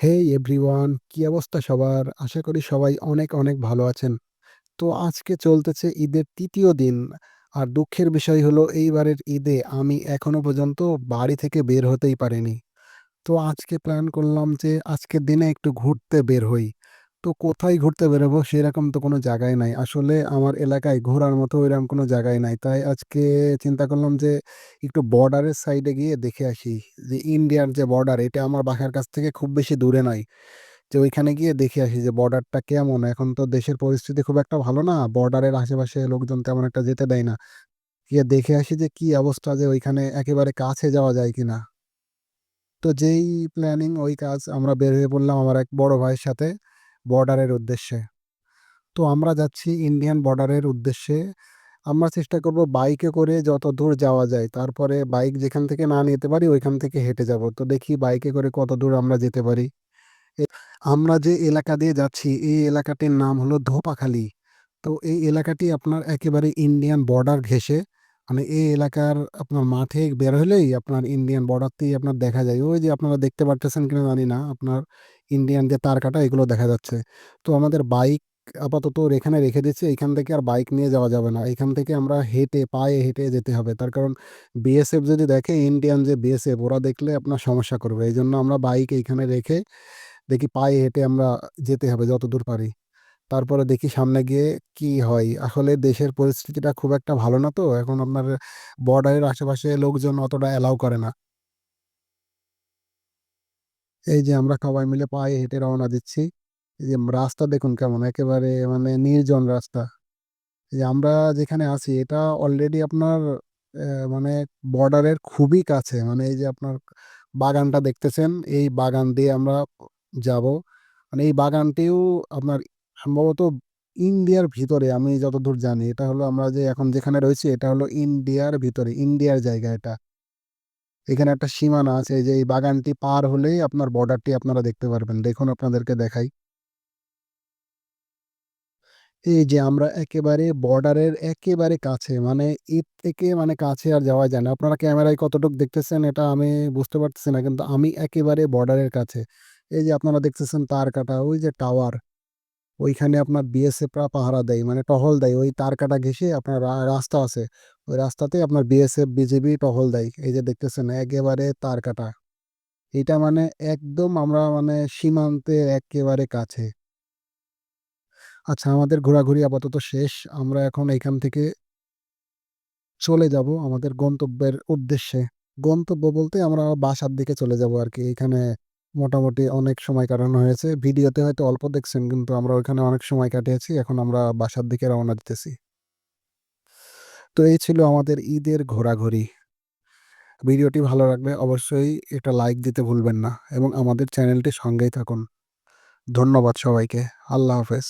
হেই everyone, কি অবস্থা সবার? আশা করি সবাই অনেক, অনেক ভালো আছেন। তো আজকে চলতেছে ঈদের তৃতীয় দিন। আর দুঃখের বিষয় হলো এইবারের ঈদে আমি এখনও পর্যন্ত বাড়ি থেকে বের হতেই পারিনি। তো আজকে প্ল্যান করলাম যে আজকের দিনে একটু ঘুরতে বের হই। তো কোথায় ঘুরতে বেরোবো সেরকম তো কোনো জায়গায় নাই। আসলে আমার এলাকায় ঘোরার মতো ওইরকম কোনো জায়গায় নাই। তাই আজকে চিন্তা করলাম যে একটু বর্ডারের সাইডে গিয়ে দেখে আসি যে ইন্ডিয়ার যে বর্ডার এটা আমার বাসার কাছ থেকে খুব বেশি দূরে নয়। যে ওইখানে গিয়ে দেখে আসি যে বর্ডারটা কেমন। এখন তো দেশের পরিস্থিতি খুব একটা ভালো না। বর্ডারের আশেপাশে লোকজন তেমন একটা যেতে দেয় না। গিয়ে দেখে আসি যে কি অবস্থা যে ওইখানে একেবারে কাছে যাওয়া যায় কিনা। তো যেই প্ল্যানিং ওই কাজ আমরা বের হয়ে পড়লাম আমার এক বড় ভাইয়ের সাথে বর্ডারের উদ্দেশ্যে। তো আমরা যাচ্ছি ইন্ডিয়ান বর্ডারের উদ্দেশ্যে। আমরা চেষ্টা করব বাইকে করে যত দূর যাওয়া যায়। তারপরে বাইক যেখান থেকে না নিতে পারি, ওইখান থেকে হেঁটে যাব। তো দেখি বাইকে করে কত দূর আমরা যেতে পারি। আমরা যে এলাকা দিয়ে যাচ্ছি, এই এলাকাটির নাম হলো ধোপাখালী। তো এই এলাকাটি আপনার একেবারে ইন্ডিয়ান বর্ডার ঘেঁষে। মানে এই এলাকার আপনার মাঠে বের হলেই আপনার ইন্ডিয়ান বর্ডারটি আপনার দেখা যায়। ওই যে আপনারা দেখতে পারতেছেন কিনা জানি না। আপনার ইন্ডিয়ান যে তার কাটা এগুলো দেখা যাচ্ছে। তো আমাদের বাইক আপাতত এখানে রেখে দিচ্ছি। এখান থেকে আর বাইক নিয়ে যাওয়া যাবে না। এখান থেকে আমরা হেঁটে, পায়ে হেঁটে যেতে হবে। তার কারণ বিএসএফ যদি দেখে ইন্ডিয়ান যে বিএসএফ ওরা দেখলে আপনার সমস্যা করবে। এইজন্য আমরা বাইক এইখানে রেখে দেখি, পায়ে হেঁটে আমরা যেতে হবে, যতদূর পারি। তারপরে দেখি সামনে গিয়ে কি হয়। আসলে দেশের পরিস্থিতিটা খুব একটা ভালো না তো। এখন আপনার বর্ডারের আশেপাশে লোকজন অতটা অ্যালাও করে না। এই যে আমরা সবাই মিলে পায়ে হেঁটে রওনা দিচ্ছি। এই যে রাস্তা দেখুন কেমন একেবারে মানে নির্জন রাস্তা। এই যে আমরা যেখানে আছি এটা অলরেডি আপনার মানে বর্ডারের খুবই কাছে। মানে এই যে আপনার বাগানটা দেখতেছেন, এই বাগান দিয়ে আমরা যাব। মানে এই বাগানটিও আপনার সম্ভবত ইন্ডিয়ার ভিতরে আমি যতদূর জানি। এটা হলো আমরা যে এখন যেখানে রয়েছি এটা হলো ইন্ডিয়ার ভিতরে, ইন্ডিয়ার জায়গা এটা। এখানে একটা সীমানা আছে যে এই বাগানটি পার হলেই আপনার বর্ডারটি আপনারা দেখতে পারবেন। দেখুন আপনাদেরকে দেখাই। এই যে আমরা একেবারে বর্ডারের একেবারে কাছে মানে এর থেকে মানে কাছে আর যাওয়া যায় না। আপনারা ক্যামেরায় কতটুকু দেখতেছেন এটা আমি বুঝতে পারতেছি না। কিন্তু আমি একেবারে বর্ডারের কাছে। এই যে আপনারা দেখতেছেন তার কাটা ওই যে টাওয়ার, ওইখানে আপনার বিএসএফরা পাহারা দেয় মানে টহল দেয়। ওই তার কাটা ঘেঁষে আপনার রাস্তা আছে। ওই রাস্তাতে আপনার বিএসএফ, বিজিবি টহল দেয়। এই যে দেখতেছেন একেবারে তার কাটা। এটা মানে একদম আমরা মানে সীমান্তের একেবারে কাছে। আচ্ছা আমাদের ঘোরাঘুরি আপাতত শেষ। আমরা এখন এইখান থেকে চলে যাব আমাদের গন্তব্যের উদ্দেশ্যে। গন্তব্য বলতে আমরা বাসার দিকে চলে যাব আর কি এখানে মোটামুটি অনেক সময় কাটানো হয়েছে। ভিডিওতে হয়তো অল্প দেখছেন, কিন্তু আমরা ওইখানে অনেক সময় কাটিয়েছি। এখন আমরা বাসার দিকে রওনা দিতেছি। তো এই ছিল আমাদের ঈদের ঘোরাঘুরি। ভিডিওটি ভালো লাগলে অবশ্যই এটা লাইক দিতে ভুলবেন না এবং আমাদের চ্যানেলটি সঙ্গেই থাকুন। ধন্যবাদ সবাইকে। আল্লাহ হাফেজ।